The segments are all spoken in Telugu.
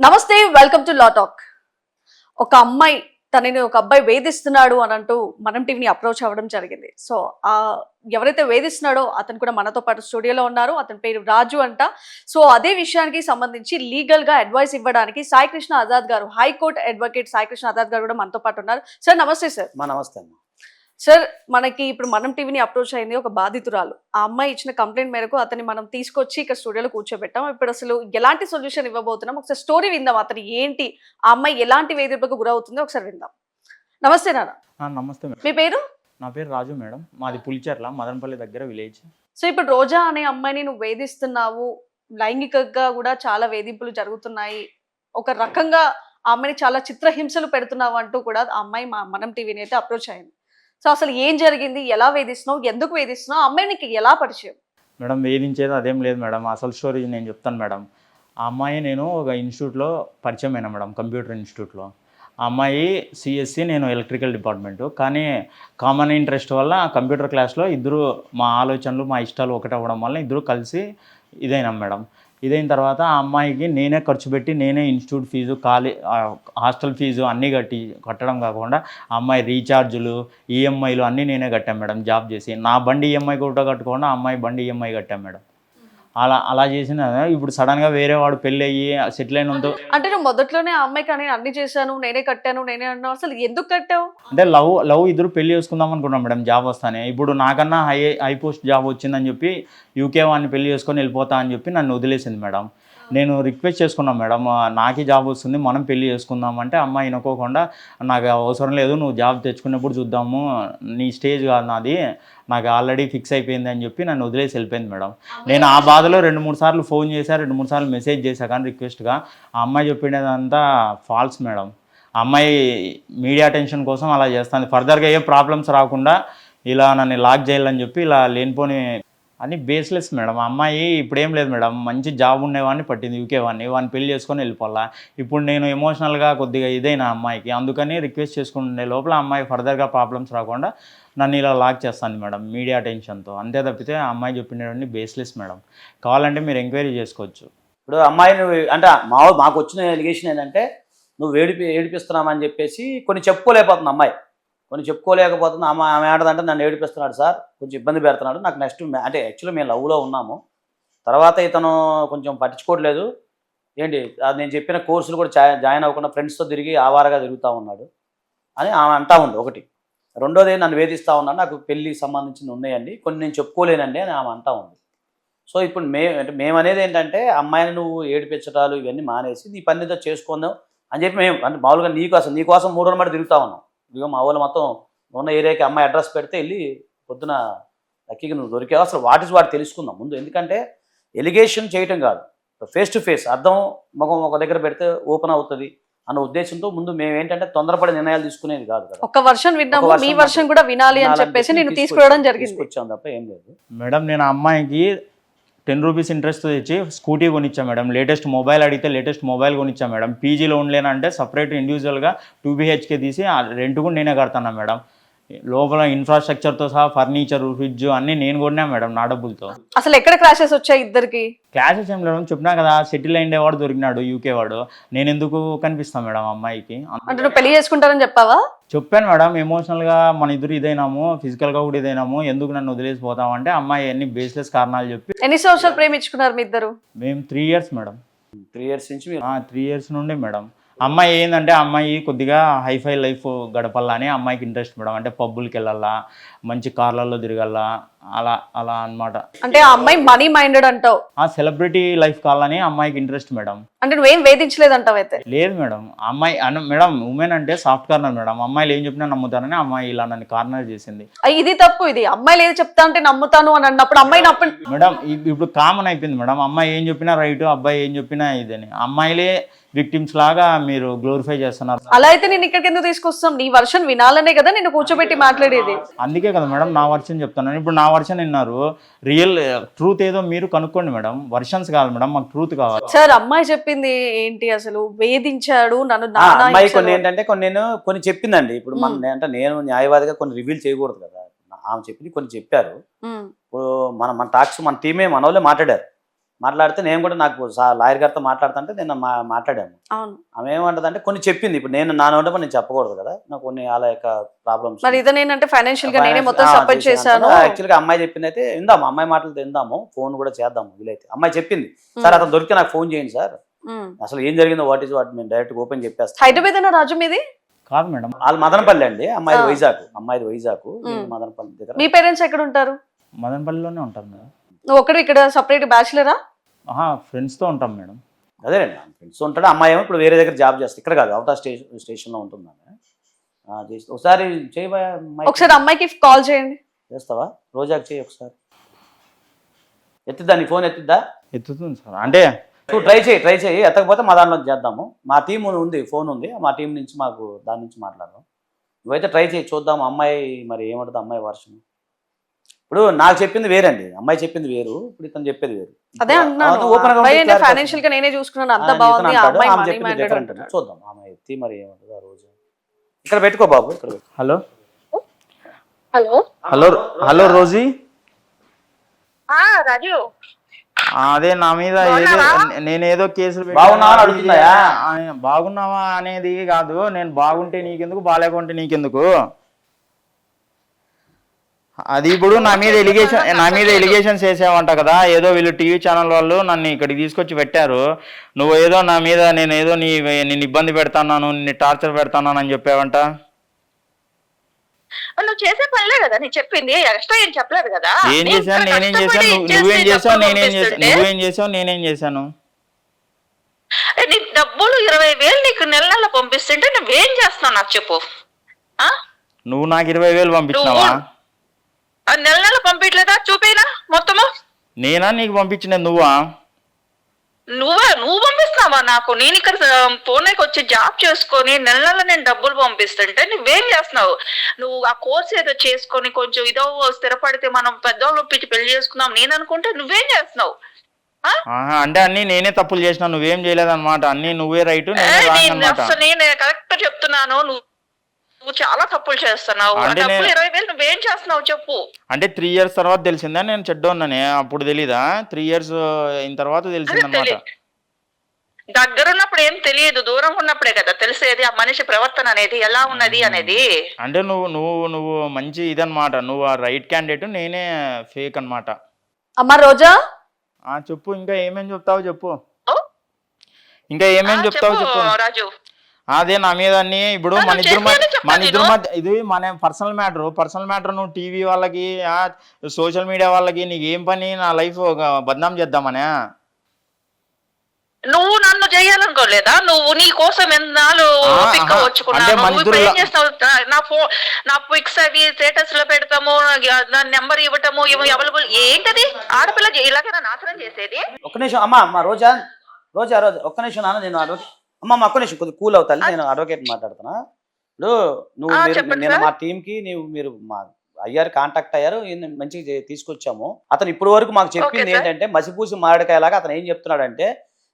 నమస్తే వెల్కమ్ టు లా టాక్ ఒక అమ్మాయి తనని ఒక అబ్బాయి వేధిస్తున్నాడు అని అంటూ మనం టీవీని అప్రోచ్ అవ్వడం జరిగింది. సో ఆ ఎవరైతే వేధిస్తున్నాడో అతను కూడా మనతో పాటు స్టూడియోలో ఉన్నారు. అతని పేరు రాజు అంట. సో అదే విషయానికి సంబంధించి లీగల్గా అడ్వైస్ ఇవ్వడానికి సాయికృష్ణ ఆజాద్ గారు హైకోర్టు అడ్వకేట్ సాయికృష్ణ ఆజాద్ గారు కూడా మనతో పాటు ఉన్నారు. సార్ నమస్తే సార్. నమస్తే సార్ మనకి ఇప్పుడు మనం టీవీని అప్రోచ్ అయింది ఒక బాధితురాలు. ఆ అమ్మాయి ఇచ్చిన కంప్లైంట్ మేరకు అతన్ని మనం తీసుకొచ్చి ఇక్కడ స్టూడియోలో కూర్చోబెట్టాం. ఇప్పుడు అసలు ఎలాంటి సొల్యూషన్ ఇవ్వబోతున్నాం? ఒకసారి స్టోరీ విందాం అతను ఏంటి ఆ అమ్మాయి ఎలాంటి వేధింపులకు గురవుతుందో ఒకసారి విందాం. నమస్తే నాన్న. నమస్తే మీ పేరు? నా పేరు రాజు మేడం. మాది పులిచెర్ల మదనపల్లి దగ్గర విలేజ్. సో ఇప్పుడు రోజా అనే అమ్మాయిని నువ్వు వేధిస్తున్నావు. లైంగికంగా కూడా చాలా వేధింపులు జరుగుతున్నాయి. ఒక రకంగా ఆ అమ్మాయిని చాలా చిత్రహింసలు పెడుతున్నావు అంటూ కూడా ఆ అమ్మాయి మా మనం టీవీని అయితే అప్రోచ్ అయింది. సో అసలు ఏం జరిగింది? ఎలా వేధిస్తున్నావు? ఎందుకు వేధిస్తున్నావు? అమ్మాయి నీకు ఎలా పరిచయం? మేడం వేధించేది అదేం లేదు మేడం. అసలు స్టోరీ నేను చెప్తాను మేడం. ఆ అమ్మాయి నేను ఒక ఇన్స్టిట్యూట్లో పరిచయం అయినా మేడం కంప్యూటర్ ఇన్స్టిట్యూట్లో. ఆ అమ్మాయి సిఎస్సి నేను ఎలక్ట్రికల్ డిపార్ట్మెంటు. కానీ కామన్ ఇంట్రెస్ట్ వల్ల కంప్యూటర్ క్లాస్లో ఇద్దరు మా ఆలోచనలు మా ఇష్టాలు ఒకటి అవ్వడం వల్ల ఇద్దరు కలిసి ఇదైనాం మేడం. ఇదైన తర్వాత ఆ అమ్మాయికి నేనే ఖర్చు పెట్టి నేనే ఇన్స్టిట్యూట్ ఫీజు కాలే హాస్టల్ ఫీజు అన్నీ కట్టి కట్టడం కాకుండా ఆ అమ్మాయి రీఛార్జులు ఈఎంఐలు అన్నీ నేనే కట్టాను మేడం జాబ్ చేసి. నా బండి ఈఎంఐ కూడా కట్టుకోకుండా ఆ అమ్మాయి బండి ఈఎంఐ కట్టాను మేడం. అలా అలా చేసిన ఇప్పుడు సడన్గా వేరే వాడు పెళ్ళి అయ్యి సెటిల్ అయినంత అంటే నువ్వు మొదట్లోనే ఆ అమ్మాయికి నేను అన్ని చేశాను నేనే కట్టాను నేనే అన్నావు అసలు ఎందుకు కట్టావు? అంటే లవ్ లవ్ ఇద్దరు పెళ్ళి చేసుకుందాం అనుకున్నాం మేడం జాబ్ వస్తానే. ఇప్పుడు నాకన్నా హై హై పోస్ట్ జాబ్ వచ్చిందని చెప్పి యూకే వాడిని పెళ్ళి చేసుకొని వెళ్ళిపోతా అని చెప్పి నన్ను వదిలేసింది మేడం. నేను రిక్వెస్ట్ చేసుకున్నాను మేడం నాకే జాబ్ వస్తుంది మనం పెళ్ళి చేసుకుందాం అంటే అమ్మాయి వినుకోకుండా నాకు అవసరం లేదు నువ్వు జాబ్ తెచ్చుకున్నప్పుడు చూద్దాము నీ స్టేజ్ కాదు నాది నాకు ఆల్రెడీ ఫిక్స్ అయిపోయింది అని చెప్పి నన్ను వదిలేసి వెళ్ళిపోయింది మేడం. నేను ఆ బాధలో రెండు మూడు సార్లు ఫోన్ చేశా రెండు మూడు సార్లు మెసేజ్ చేశా కానీ రిక్వెస్ట్గా. ఆ అమ్మాయి చెప్పినదంతా ఫాల్స్ మేడం. అమ్మాయి మీడియా అటెన్షన్ కోసం అలా చేస్తుంది. ఫర్దర్గా ఏ ప్రాబ్లమ్స్ రాకుండా ఇలా నన్ను లాక్ చేయాలని చెప్పి ఇలా లేనిపోని అని బేస్లెస్ మేడం. అమ్మాయి ఇప్పుడు ఏం లేదు మేడం. మంచి జాబ్ ఉండేవాడిని పట్టింది యూకే వాడిని. వాడిని పెళ్ళి చేసుకొని వెళ్ళిపోవాలా. ఇప్పుడు నేను ఎమోషనల్గా కొద్దిగా ఇదైన అమ్మాయికి. అందుకని రిక్వెస్ట్ చేసుకుంటుండే లోపల అమ్మాయి ఫర్దర్గా ప్రాబ్లమ్స్ రాకుండా నన్ను ఇలా లాక్ చేస్తాను మేడం మీడియా అటెన్షన్తో. అంతే తప్పితే ఆ అమ్మాయి చెప్పినటువంటి బేస్లెస్ మేడం. కావాలంటే మీరు ఎంక్వైరీ చేసుకోవచ్చు. ఇప్పుడు అమ్మాయి నువ్వు అంటే మా మాకు వచ్చిన ఎలిగేషన్ ఏంటంటే నువ్వు ఏడిపి ఏడిపిస్తున్నామని చెప్పేసి కొన్ని చెప్పుకోలేకపోతుంది అమ్మాయి. కొన్ని చెప్పుకోలేకపోతుంది అమ్మ ఆమె ఆడదంటే నన్ను ఏడిపిస్తున్నాడు సార్ కొంచెం ఇబ్బంది పెడుతున్నాడు. నాకు నెక్స్ట్ అంటే యాక్చువల్లీ మేము లవ్లో ఉన్నాము. తర్వాత ఇతను కొంచెం పట్టించుకోవట్లేదు. ఏంటి అది నేను చెప్పిన కోర్సులు కూడా జాయిన్ అవ్వకుండా ఫ్రెండ్స్తో తిరిగి ఆవారగా తిరుగుతూ ఉన్నాడు. అని ఆమె అంటా ఉంది ఒకటి. రెండోది నన్ను వేధిస్తూ ఉన్నా నాకు పెళ్ళికి సంబంధించిన ఉన్నాయండి. కొన్ని నేను చెప్పుకోలేనండి అని ఆమె అంటా ఉంది. సో ఇప్పుడు మే అంటే మేమనేది ఏంటంటే అమ్మాయిని నువ్వు ఏడిపించడాలు ఇవన్నీ మానేసి నీ పని ఏదో చేసుకుందాం అని చెప్పి మేము అంటే మామూలుగా నీకోసం నీకోసం మూడు రోజులు మాట తిరుగుతా ఉన్నాం. ఇదిగో మా వాళ్ళు మొత్తం ఉన్న ఏరియాకి అమ్మాయి అడ్రస్ పెడితే వెళ్ళి పొద్దున లక్కీకి నువ్వు దొరికావు. అసలు వాట్ ఇస్ వాట్ తెలుసుకుందాం ముందు. ఎందుకంటే ఎలిగేషన్ చేయటం కాదు. ఫేస్ టు ఫేస్ అర్థం ముఖం ఒక దగ్గర పెడితే ఓపెన్ అవుతుంది. అన్న ఉద్దేశంతో ముందు మేము ఏంటంటే తొందరపడి నిర్ణయాలు తీసుకునేది కాదు కదా. ఒక వర్షన్ విన్నాము మీ వర్షన్ కూడా వినాలి అని చెప్పేసి చెప్పి నేను. తీసుకురావడం జరిగింది. తీసుకొచ్చాం తప్ప ఏం లేదు. మేడం నేను అమ్మాయికి టెన్ రూపీస్ ఇంట్రెస్ట్ తెచ్చి స్కూటీ కొనిచ్చా మేడం. లేటెస్ట్ మొబైల్ అడిగితే లేటెస్ట్ మొబైల్ కొనిచ్చా మేడం. పీజీలో ఉండలేనంటే సపరేట్ ఇండివిజువల్గా టూ బీహెచ్కే తీసి ఆ రెంట్ కూడా నేనే కడతాను మేడం. లోపల ఇన్ఫ్రాస్ట్రక్చర్తో సహా ఫర్నిచర్ ఫ్రిడ్జ్ అన్నీ నేను కొన్నా మేడం నా డబ్బులతో. అసలు ఎక్కడ క్రాషెస్ వచ్చాయి ఇద్దరికి? క్లాసెస్ ఏం లేడం చెప్పినా కదా సెటిల్ అయ్యేవాడు దొరికినాడు యూకే వాడు. నేను ఎందుకు కనిపిస్తాను మేడం అమ్మాయికి? అంటే నువ్వు పెళ్ళి చేసుకుంటారని చెప్పావా? చెప్పాను మేడం ఎమోషనల్గా మన ఇద్దరు ఇదైనాము ఫిజికల్గా కూడా ఇదైనాము. ఎందుకు నన్ను వదిలేసిపోతాం అంటే అమ్మాయి అన్ని బేస్లెస్ కారణాలు చెప్పి. ఎన్ని సంవత్సరాలు ప్రేమించుకున్నారు మీ ఇద్దరు? మేము three years madam. Three years నుంచి త్రీ ఇయర్స్ నుండి మేడం. అమ్మాయి ఏంటంటే అమ్మాయి కొద్దిగా హైఫై లైఫ్ గడపాలని అమ్మాయికి ఇంట్రెస్ట్ మేడం. అంటే పబ్బులకి వెళ్ళాలా మంచి కార్లలో తిరగాల అలా అలా అన్నమాట. అంటే ఆ అమ్మాయి మనీ మైండెడ్ అంటావు? ఆ సెలబ్రిటీ లైఫ్ కావాలని అమ్మాయికి ఇంట్రెస్ట్ మేడం. అంటే నువ్వేం వేధించలేదు అంటావు అయితే లేదు మేడం. అమ్మాయి మేడం ఉమెన్ అంటే సాఫ్ట్ కార్నర్ మేడం. అమ్మాయిలు ఏం చెప్పినా నమ్ముతారని అమ్మాయి ఇలా నన్ను కార్నర్ చేసింది. అయ్ ఇది తప్పు ఇది. అమ్మాయిలు ఏది చెప్తా అంటే నమ్ముతాను అని అన్నప్పుడు అమ్మాయి నప్పు మేడం ఇప్- ఇప్పుడు కామన్ అయిపోయింది మేడం. అమ్మాయి ఏం చెప్పినా రైట్ అబ్బాయి ఏం చెప్పినా ఇదని. అమ్మాయిలే విక్టిమ్స్ లాగా మీరు గ్లోరిఫై చేస్తున్నారు. అలా అయితే నేను ఇక్కడికి ఎందుకు తీసుకొస్తాం? నీ వర్షన్ వినాలనే కదా నేను కూర్చోబెట్టి మాట్లాడేది. అందుకే కదా మేడం నా వర్షన్ చెప్తాను ఇప్పుడు నా వర్షన్ విన్నారు రియల్ ట్రూత్ ఏదో మీరు కనుక్కోండి మేడం. వర్షన్స్ కావాలి మేడం మాకు ట్రూత్ కావాలి. సార్ అమ్మాయి చెప్పింది ఏంటి అసలు? వేధించాడు నన్ను అమ్మాయి కొన్ని ఏంటంటే కొన్ని నేను కొన్ని చెప్పిందండి. ఇప్పుడు మన. అంటే నేను న్యాయవాదిగా కొన్ని రివీల్ చేయకూడదు కదా. ఆమె చెప్పింది కొన్ని చెప్పారు. ఇప్పుడు మన మన టాక్స్ మన టీమే మన వాళ్ళే మాట్లాడారు. మాట్లాడితే నేను కూడా నాకు లాయర్ గారితో మాట్లాడుతుంటే నేను మా మాట్లాడాను అవును. ఆమె ఏమంటదంటే కొన్ని చెప్పింది. ఇప్పుడు నేను నా నోట నేను చెప్పకూడదు కదా. నాకు కొన్ని వాళ్ళ యొక్క ప్రాబ్లమ్స్. మరి ఇతనేంటంటే ఫైనాన్షియల్గా నేనే మొత్తం సపోర్ట్ చేశాను. యాక్చువల్గా అమ్మాయి చెప్పింది అయితే ఇందాము అమ్మాయి మాటలు తిందాము ఫోన్ కూడా చేద్దాము వీలైతే. అమ్మాయి చెప్పింది. సార్ అతను దొరికితే నాకు ఫోన్ చేయండి సార్. అసలు ఏం జరిగిందో వాట్ ఈస్ వాట్ మేము డైరెక్ట్ ఓపెన్ చెప్పేస్తాం హైదరాబాద్ రాజు మీది? కాదు మేడం. వాళ్ళు మదనపల్లి అండి. అమ్మాయిది ఆ. వైజాగ్. అమ్మాయిది వైజాగ్. మ్. మదనపల్లి దగ్గర. మీ పేరెంట్స్ ఎక్కడ ఉంటారు? మదనపల్లిలోనే ఉంటాం మేడం. నువ్వు ఒక్కడు ఇక్కడ సపరేట్ బ్యాచులరా ఫ్రెండ్స్తో ఉంటాం మేడం. అదేనండి ఫ్రెండ్స్ ఉంటాడు అమ్మాయి ఏమో ఇప్పుడు వేరే దగ్గర జాబ్ చేస్తుంది ఇక్కడ కాదు అవుట్ ఆఫ్ స్టేషన్ స్టేషన్లో ఉంటుంది? ఆమె. ఆ, చేసి ఒకసారి చేయబోయా ఒకసారి అమ్మాయికి కాల్ చేయండి. చేస్తావా? రోజాకి చేయి ఒకసారి. ఎత్తిద్దా నీ ఫోన్ ఎత్తిద్దా? ఎత్తుతుంది సార్. అంటే నువ్వు ట్రై చేయి ట్రై చేయి ఎత్తకపోతే మా దాంట్లో చేద్దాము. మా టీం ఉంది ఫోన్ ఉంది మా టీం నుంచి మాకు దాని నుంచి మాట్లాడదాం. నువ్వైతే ట్రై చేయి చూద్దాం అమ్మాయి మరి ఏమంటుంది అమ్మాయి వర్షం ఇప్పుడు నాకు చెప్పింది వేరండి. అమ్మాయి చెప్పింది వేరు. ఇప్పుడు ఇతను చెప్పేది వేరు. అదే అంటున్నాను. ఫైనాన్షియల్గా నేనే చూసుకున్నాను. అంత ఆ, ఇతను బాగుంది. ఆ అంటాడు, అమ్మాయి ఆమె మనీ చెప్పింది మైండెడ్ different అంటాడు. చూద్దాం. ఆమె ఎత్తి మరి ఏమంటుంది ఆ రోజు? ఇక్కడ పెట్టుకో బాబు ఇక్కడ. Hello? Hello? Hello hello Rosie? ఆ రాజు. ఆ, అదే నా మీద ఏదో నేనేదో కేసులు బాగున్నావా అనేది కాదు. నేను బాగుంటే నీకెందుకు బాగాలేకుంటే నీకెందుకు? అది ఇప్పుడు నా మీద ఎలిగేషన్ నా మీద ఎలిగేషన్స్ వేసావంట కదా. ఏదో వీళ్ళు టీవీ ఛానల్ వాళ్ళు నన్ను ఇక్కడికి తీసుకొచ్చి పెట్టారు. నువ్వు ఏదో నా మీద నేను ఏదో నీ నిన్ను ఇబ్బంది పెడతాను నిన్ను టార్చర్ పెడతాను అని చెప్పావంట? నువ్వు చేసే పనిలే కదా. నేను చెప్పింది. ఎక్స్ట్రా ఏం చెప్పలేదు కదా. ఏం చేశాను? నేనేం చేశాను? నువ్వు- చేసావు నేనేం చేశాను నువ్వేం చేసావు నేనేం చేశాను? ఏ, నీ డబ్బులు ఇరవై వేలు నీకు నెల నెల పంపిస్తుంటే నువ్వేం చేస్తున్నావు? నాకు చెప్పు? నువ్వు నాకు ఇరవై వేలు పంపించినావా? ఆ నెల నెల పంపించలేదా? చూపేనా మొత్తము? నేనా? నీకు పంపించినది నువ్వా? నువ్వే? నువ్వు పంపిస్తున్నావా నాకు? నేను ఇక్కడ పూణేకి వచ్చి జాబ్ చేసుకొని నెల నెల నేను డబ్బులు పంపిస్తుంటే నువ్వేం చేస్తున్నావు? నువ్వు ఆ కోర్స్ ఏదో చేసుకొని కొంచెం ఇదో స్థిరపడితే మనం పెద్దవాళ్ళు ఒప్పించి పెళ్ళి చేసుకుందాం. నేను అనుకుంటే నువ్వేం చేస్తున్నావు? అంటే అన్ని నేనే తప్పులు చేసిన నువ్వేం చేయలేదన్నమాట. అన్ని నువ్వే రైట్ అనమాట నేను కరెక్ట్ చెప్తున్నాను. నువ్వు నువ్వు చాలా తప్పులు చేస్తున్నావు. ఆ అంటే డబ్బులు నేను- ఇరవై వేలు నువ్వేం చేస్తున్నావు చెప్పు. అంటే త్రీ ఇయర్స్ తర్వాత తెలిసిందా? నేను చెడ్డోన్ననే. అప్పుడు తెలీదా? త్రీ ఇయర్స్ అయిన తర్వాత తెలిసిందనమాట తెలియదు. దగ్గరున్నప్పుడు ఏం తెలియదు. దూరం ఉన్నప్పుడే కదా తెలిసేది. ఆ మనిషి ప్రవర్తన అనేది ఎలా ఉన్నది అనేది. అంటే నువ్వు నువ్వు నువ్వు మంచి ఇదన్నమాట. నువ్వు ఆ రైట్ క్యాండిడేట్ నేనే ఫేక్ అన్నమాట. అమ్మ రోజా? ఆ చెప్పు. ఇంకా ఏమేం చెప్తావు చెప్పు. ఓ? ఇంకా ఏమేం ఆ, చెప్తావు చెప్పు చెప్పు. రాజు. అదే నా మీద అన్ని ఇప్పుడు ఆ, మన ఇద్దరు మన ఇద్దరు. మధ్య ఇది మన పర్సనల్ మ్యాటర్ పర్సనల్ మ్యాటర్ నువ్వు టీవీ వాళ్ళకి సోషల్ మీడియా వాళ్ళకి నీకు ఏం పని? నా లైఫ్ బద్నాం చేద్దామనే. నువ్వు నన్ను చేయాలనుకోలేదా? నువ్వు నీ కోసం ఎన్నాళ్ళు ఆ, చేస్తావు? నా- ఫోన్ నా పిక్స్ అవి స్టేటస్లో పెడతాము నా నెంబర్ ఇవ్వటము అవైలబుల్ ఏంటది? ఆడపిల్ల ఇలాగైనా నాశనం చేసేది? ఒక్క నిమిషం అమ్మా అమ్మ రోజా రోజా రోజా ఒక్క నిమిషం నాన్న నేను అడ్వకేట్ అమ్మ అమ్మ, ఒక్క నిమిషం కొద్దిగా కూల్ అవుతాను నేను అడ్వకేట్ మాట్లాడుతున్నా ఇప్పుడు నువ్వు మీరు నేను. మా టీంకి నీవు మీరు మా అయ్యారు కాంటాక్ట్ అయ్యారు మంచిగా తీసుకొచ్చాము అతను ఇప్పటి వరకు మాకు చెప్పింది. ఏంటంటే మసిపూసి మారడికాయలాగా అతను ఏం చెప్తున్నాడంటే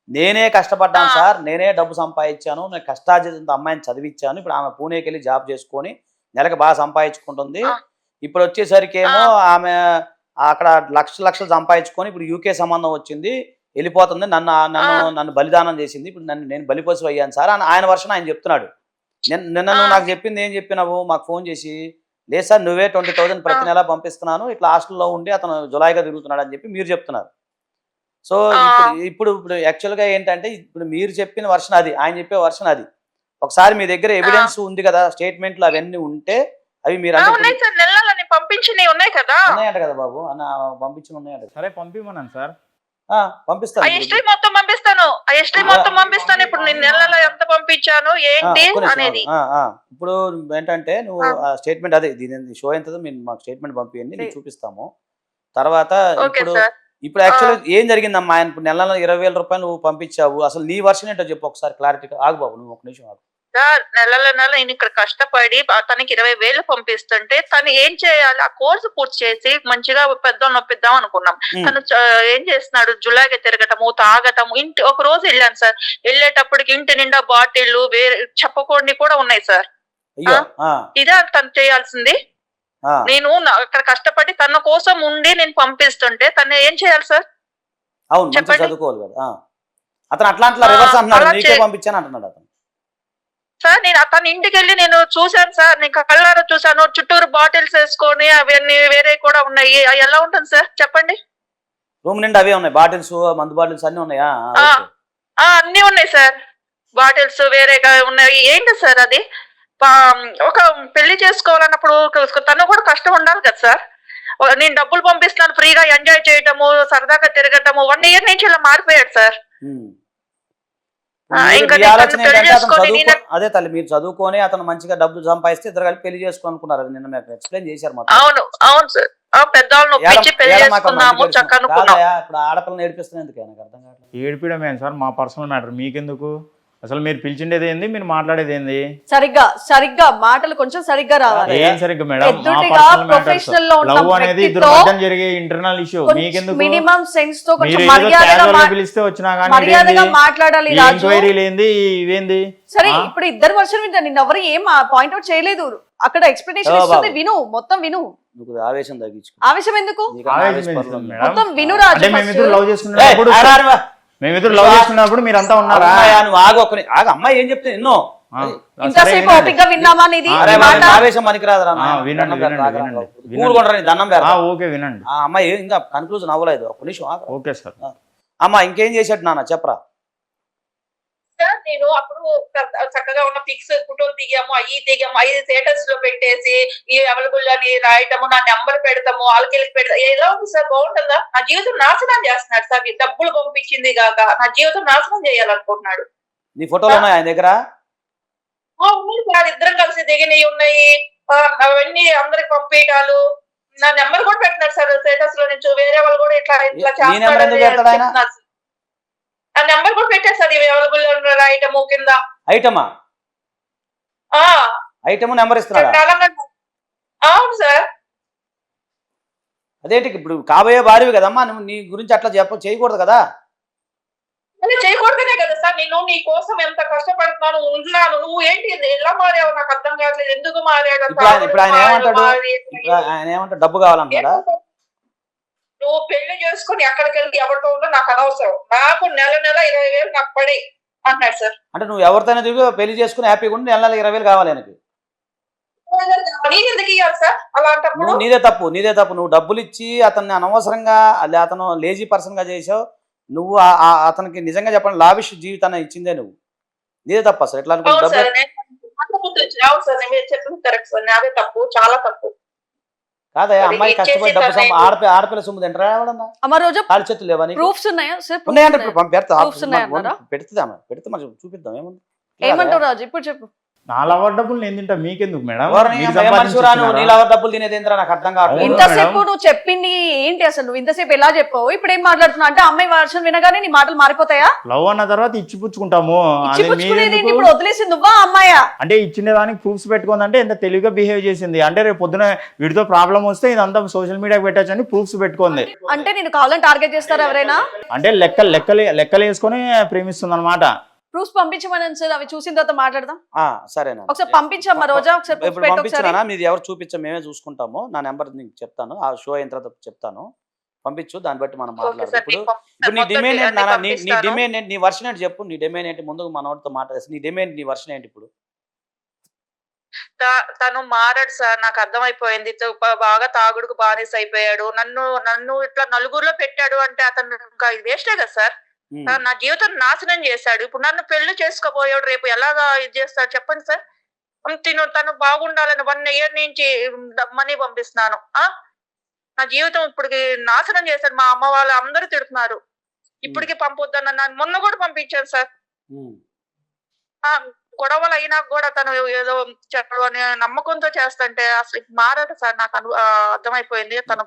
నేనే కష్టపడ్డాను. సార్ నేనే డబ్బు సంపాదించాను నేను కష్టార్జితంతో అమ్మాయిని చదివించాను ఇప్పుడు ఆమె పూణేకి వెళ్ళి జాబ్ చేసుకొని నెలకు బాగా సంపాదించుకుంటుంది. ఇప్పుడు వచ్చేసరికి ఏమో ఆమె అక్కడ లక్ష లక్షలు సంపాదించుకొని ఇప్పుడు యూకే సంబంధం వచ్చింది వెళ్ళిపోతుంది. నన్ను నన్ను. నన్ను బలిదానం చేసింది. ఇప్పుడు నన్ను నేను బలిపశు అయ్యాను సార్ అని ఆయన వర్షం ఆయన చెప్తున్నాడు. నిన్న నిన్న. నాకు చెప్పింది ఏం చెప్పినావు? మాకు ఫోన్ చేసి లేదు సార్ నువ్వే ట్వంటీ థౌసండ్ ప్రతి. నెల పంపిస్తున్నాను. ఇట్లా హాస్టల్లో ఉండి అతను జులాయిగా తిరుగుతున్నాడు అని చెప్పి మీరు చెప్తున్నారు. సో. ఇప్పుడు ఇప్పుడు యాక్చువల్గా ఏంటంటే ఇప్పుడు మీరు చెప్పిన వర్షన్ అది ఆయన చెప్పే వర్షన్ అది. ఒకసారి మీ దగ్గర ఎవిడెన్స్ ఉంది కదా స్టేట్మెంట్లు అవన్నీ ఉంటే అవి మీరు నేను పంపించినవి ఉన్నాయి కదా. ఉన్నాయంట కదా బాబు. అన్న పంపించిన ఉన్నాయంట సరే పంపిమన్నాను సార్. పంపిస్తాను. హిస్టరీ మొత్తం పంపిస్తాను. ఆ హిస్టరీ మొత్తం పంపిస్తాను. ఇప్పుడు నేను ఎంత పంపించాను ఏంటి అనేది. ఇప్పుడు ఏంటంటే నువ్వు ఆ. స్టేట్మెంట్ అదే దీని షో ఎంతదో మీరు మాకు స్టేట్మెంట్ పంపించండి నేను చూపిస్తాము. తర్వాత ఇప్పుడు ఇప్పుడు యాక్చువల్ ఏం జరిగిందమ్మా? ఆయన ఇప్పుడు నెల నెల ఇరవై వేల రూపాయలు నువ్వు పంపించావు. అసలు నీ వర్షన్ ఏంటో చెప్పు ఒకసారి క్లారిటీ ఆగు బాబు నువ్వు ఒక నిమిషం ఆగు. సార్ నెలల నెల నేను ఇక్కడ కష్టపడి తనకి ఇరవై వేలు పంపిస్తుంటే తను ఏం చేయాలి? ఆ కోర్సు పూర్తి చేసి మంచిగా పెద్ద నొప్పిద్దాం అనుకున్నాం. తను ఏం చేస్తున్నాడు? జులాయిగా తిరగటము తాగటము ఇంటి ఒక రోజు వెళ్ళాను సార్. వెళ్ళేటప్పటికి ఇంటి నిండా బాటిళ్ళు వేరే చెప్పకూడని కూడా ఉన్నాయి సార్. ఇదే తను చేయాల్సింది. నేను అక్కడ కష్టపడి తన కోసం ఉండి నేను పంపిస్తుంటే తను ఏం చేయాలి సార్? అవును. చదువుకోవాలి కదా. అతను అట్లా అట్లా రివర్స్ అంటున్నాడు పంపించాను అంటున్నాడు అతను. సార్ నేను అతని ఇంటికి వెళ్ళి నేను చూశాను సార్. నేను కళ్ళారా చూశాను. చుట్టూరు బాటిల్స్ వేసుకొని అవన్నీ వేరే కూడా ఉన్నాయి. అవి ఎలా ఉంటుంది సార్? చెప్పండి. రూమ్ నిండా అవే ఉన్నాయి. బాటిల్స్ మందు బాటిల్స్ అన్ని ఉన్నాయా? అన్ని ఉన్నాయి సార్. బాటిల్స్ వేరేగా ఉన్నాయి. ఏంటి సార్ అది? ఒక పెళ్ళి చేసుకోవాలన్నప్పుడు తను కూడా కష్టం ఉండాలి కదా సార్. నేను డబ్బులు పంపిస్తున్నాను ఫ్రీగా ఎంజాయ్ చేయటము సరదాగా తిరగటము వన్ ఇయర్ నుంచి ఇలా మారిపోయాడు సార్. అదే తల్లి మీరు చదువుకొని అతను మంచిగా డబ్బులు సంపాదిస్తే ఇద్దరు కలిపి పెళ్ళి చేసుకోనుకున్నారు. అది నిన్న మీకు ఎక్స్ప్లెయిన్ చేశారు అవును అవును సార్. ఇప్పుడు ఆడపిల్లని ఏడిపిస్తున్నా ఎందుకు? నాకు అర్థం ఏంటి సార్ మా పర్సనల్ మ్యాటర్ మీకెందుకు? అసలు మీరు పిలిచిండేది ఏంది? మీరు మాట్లాడేది ఏంది? సరిగ్గా సరిగ్గా మాటలు కొంచెం సరిగ్గా రావాలి. ఏం సరిగ్గా మేడం? లో లవ్ అనేది ఇద్దరు మధ్యన జరిగే ఇంటర్నల్ ఇష్యూ మీకెందుకు? మినిమం సెన్స్తో కొంచెం మర్యాదగా పిలిస్తే వచ్చినా కానీ మర్యాదగా మాట్లాడాలి ఎంక్వైరీ లేంది ఇవేంది సరే? ఇప్పుడు ఇద్దరు వర్షన్ వింటా నిన్న ఎవరు ఏం పాయింట్ అవుట్ చేయలేదు. అక్కడ ఎక్స్పెక్టేషన్ ఓ ఇస్తుంది. విను మొత్తం విను. నువ్వు ఆవేశం తగ్గించుకో. ఆవేశం ఎందుకు? మొత్తం విను రాజు లవ్ చేసుకున్నప్పుడు ఆరా, ఆరా. మేమిద్దరు లవ్ చేసుకున్నప్పుడు మీరు అంతా ఉన్నారా నువ్వు ఆగు ఒక్కని ఆగు అమ్మాయి ఏం చెప్తే ఎన్నో? ఇంతసేపు వినండి. ఓపిక విన్నామా నీది? ఆవేశం పనికిరాదురా దండం ఓకే వినండి. ఆ అమ్మాయి ఇంకా కన్క్లూజన్ అవ్వలేదు. ఒక్క నిమిషం ఆగు. Okay sir. అమ్మా ఇంకేం చేశాడు నాన్న? చెప్పరా. నేను అప్పుడు చక్కగా ఉన్న పిక్స్ ఫోటోలు దిగాము అవి దిగాము ఐదు స్టేటస్లో పెట్టేసి ఈ అవైలబుల్ అని రాయటము నా నెంబర్ పెడతాము వాళ్ళకి పెడతాము ఎలా ఉంది సార్? బాగుంటుందా? నా జీవితం నాశనం చేస్తున్నాడు సార్ డబ్బులు పంపించింది కాక నా జీవితం నాశనం చేయాలనుకుంటున్నాడు. నీ ఫోటోలు ఉన్నాయి ఆయన దగ్గర? ఇద్దరం కలిసి దిగినవి ఉన్నాయి. అవన్నీ అందరికి పంపించాలు నా నెంబర్ కూడా పెట్టినారు సార్ స్టేటస్లో నుంచి వేరే వాళ్ళు కూడా ఇట్లా ఇట్లా నీ ఆ నెంబర్ కూడా పెట్టారు సార్ ఇవి అవైలబుల్ రాయటము కింద. ఐటమా ఆ? ఐటమ్ నెంబర్ ఇస్తున్నాడా? అవును సార్. అదేంటి ఇప్పుడు కాబోయే భార్యవి కదమ్మా నువ్వు నీ గురించి అట్లా చెప్ప చేయకూడదు కదా? చేయకూడదనే కదా సార్ నేను నీ కోసం ఎంత కష్టపడుతున్నాను ఉన్నాను నువ్వు ఏంటి ఇది ఎలా మారావు నాకు అర్థం కావట్లేదు ఎందుకు మారాడు ఇప్పుడు ఆయన- ఇప్పుడు ఆయన ఏమంటాడు? ఇప్పుడు ఆయన ఏమంటే డబ్బు కావాలంటాడా నువ్వు పెళ్ళి చేసుకుని ఎక్కడికి వెళ్ళి ఎవరితో ఉందో నాకు అనవసరం. నాకు నెల నెల ఇరవై వేలు నాకు పడి అంటున్నాడు సార్. అంటే నువ్వు ఎవరితోనే తిరిగి పెళ్ళి చేసుకుని హ్యాపీగా ఉండి నెల నెల ఇరవై వేలు కావాలి ఆయనకి. నేను ఎందుకు ఇవ్వాలి సార్? అలాంటప్పుడు నీదే తప్పు నీదే తప్పు. నువ్వు డబ్బులు ఇచ్చి అతన్ని అనవసరంగా అతను లేజీ పర్సన్గా చేసావు నువ్వు అతనికి నిజంగా చెప్పండి లావిష్ జీవితాన్ని ఇచ్చిందే నువ్వు. నీదే తప్పు ఎట్లా సార్ కరెక్ట్ సార్. నాదే తప్పు చాలా తప్పు. కాదయ్యా అమ్మాయి కష్టపడి డబ్బు సంపా ఆడపిల్ల సొమ్ము తింటారా ఎవడన్నా అమ్మ రోజు కాలు చేతులు లేవా నీకు? ప్రూఫ్స్ ఉన్నాయా? సార్ proofs ఉన్నాయంటే ఉన్నాయా? ఇప్పుడు పంపి- పెడతా Proofs ఉన్నాయన్నారా? పెడుతుంది? పెడితే చూపిద్దాం ఏముంది? ఏమంటావు రాజు? ఇప్పుడు చెప్పు. నా లవర్ డబ్బులు నేను తింటా మీకెందుకు మేడం? సంపాదించి నీళ్ళ డబ్బులు తినేది ఏందిరా నాకు అర్థం అవును. ఇంతసేపు. నువ్వు చెప్పింది ఏంటి అసలు? నువ్వు ఇంతసేపు ఎలా చెప్పావు? ఇప్పుడు ఏం మాట్లాడుతున్నావు? అంటే అమ్మాయి వర్షన్ వినగానే నీ మాటలు మారిపోతాయా? లవ్ అన్న తర్వాత ఏంటి? మీరెందుకు ఇప్పుడు వదిలేసింది నువ్వా అమ్మాయా? అంటే ఇచ్చిన దానికి ప్రూఫ్స్ పెట్టుకుందంటే ఎంత తెలివిగా బిహేవ్ చేసింది? అంటే రేపు పొద్దున వీడితో ప్రాబ్లం వస్తే ఇదంతా సోషల్ మీడియాకి పెట్టచ్చు అని ప్రూఫ్స్ పెట్టుకుంది. అంటే నేను కావాలని టార్గెట్ చేస్తారా ఎవరైనా? అంటే లెక్క లెక్కలు లెక్కలు వేసుకొని ప్రేమిస్తుంది అనమాట ప్రూఫ్స్ పంపించమని సార్ అవి చూసిన తర్వాత మాట్లాడదాం. ఆ, సరేనా ఒకసారి పంపించమ్మా రోజా ఒకసారి ఇప్పుడు పంపించినా మీది ఎవరు చూపించాం మేమే చూసుకుంటాము. నా నెంబర్ నీకు చెప్తాను. ఆ షో అయిన తర్వాత చెప్తాను. పంపించు దాన్ని బట్టి మనం మాట్లాడదాం. సార్ ఇప్పుడు నీ డిమాండ్ ఏంటి? నీ నీ పంపిస్తాను. డిమాండ్ ఏంటి? నీ వర్షన్ ఏంటి చెప్పు. నీ డిమాండ్ ఏంటి? ముందు మనోడితో మాట్లాడేసి నీ డిమాండ్ నీ వర్షన్ ఏంటి ఇప్పుడు? త- తను మారాడు సార్ నాకు అర్థమైపోయింది. బాగా తాగుడుకు బానిస అయిపోయాడు నన్ను నన్ను ఇట్లా నలుగురిలో పెట్టాడు అంటే అతను ఇంకా వేస్టే కదా సార్. సార్, నా జీవితం నాశనం చేశాడు. ఇప్పుడు నన్ను పెళ్ళి చేసుకోబోయాడు రేపు ఎలాగా ఇది చేస్తాడు చెప్పండి సార్. తిను తను బాగుండాలని వన్ ఇయర్ నుంచి మనీ పంపిస్తున్నాను. ఆ? నా జీవితం ఇప్పటికి నాశనం చేశాడు. మా అమ్మ వాళ్ళు అందరూ తిడుతున్నారు. ఇప్పటికి పంపొద్దన్న నన్ను మొన్న కూడా పంపించాను సార్. గొడవలు అయినా కూడా తను ఏదో చెప్పడు అనే నమ్మకంతో చేస్తుంటే అసలు మారాడు సార్. నాకు అర్థమైపోయింది తను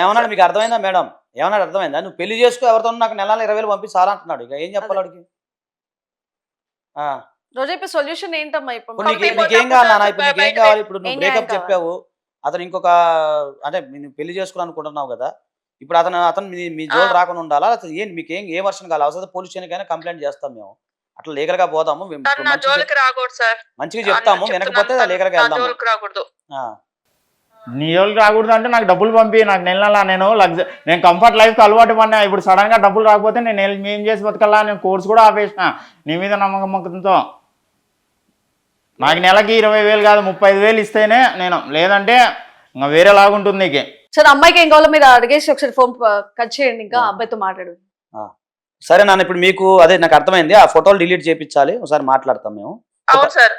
ఏమన్నాడు? మీకు అర్థమైందా మేడం? ఏమన్నాడు? అర్థమైందా? నువ్వు పెళ్ళి చేసుకో ఎవరితో నాకు నెల ఇరవై వేలు పంపిస్తారా అంటున్నాడు. ఇక ఏం చెప్పాలి వాడికి? ఆ, రోజా ఇప్పుడు సొల్యూషన్ ఏంటమ్మా ఇప్పుడు? ఇప్పుడు నీకు పంపిపో- నీకేం కావాలి నాన్న? ఇప్పుడు నీకేం బయట కావాలి? ఇప్పుడు ఏం నువ్వు న్యాయం బ్రేకప్ కావాలి? చెప్పావు. అతను ఇంకొక అంటే నువ్వు పెళ్ళి చేసుకోవాలి అనుకుంటున్నావు కదా. ఇప్పుడు అతను అతను మీ మీ జోలు ఆ. రాకుండా ఉండాలా? అసలు ఏం మీకు ఏం ఏ వర్షన్ కావాలి? అవసరం పోలీస్ స్టేషన్కైనా కంప్లైంట్ చేస్తాం మేము. అట్లా లీగల్గా పోదాము. మేము తను నా మంచిగా జోలికి రాకూడదు సార్. మంచిగా చెప్తాము. చెప్తున్నాను వెనకపోతే లీగల్గా నా వెళ్దాము. జోలికి రాకూడదు. ఆ. నీ జోలికి రాకూడదు అంటే నాకు డబ్బులు పంపి నాకు నెల నెల నేను లగ్జ నేను కంఫర్ట్ లైఫ్కి అలవాటు పడినా ఇప్పుడు సడన్గా డబ్బులు రాకపోతే నేను ఏం- ఏం చేసి బతకల్లా నేను కోర్స్ కూడా ఆపేసిన. నీ మీద నమ్మకంతో నాకు నెలకి ఇరవై వేలు కాదు ముప్పై ఐదు వేలు ఇస్తేనే నేను లేదంటే ఇంకా వేరే లాగుంటుంది నీకు. సరే అమ్మాయికి ఏం కావాలో మీరు అడిగేసి ఒకసారి ఫోన్ కట్ చేయండి ఇంకా అబ్బాయితో మాట్లాడు. సరే నాన్న ఇప్పుడు మీకు అదే నాకు అర్థమైంది ఆ ఫోటోలు డిలీట్ చేయించాలి ఒకసారి మాట్లాడతాం మేము. అవును సార్.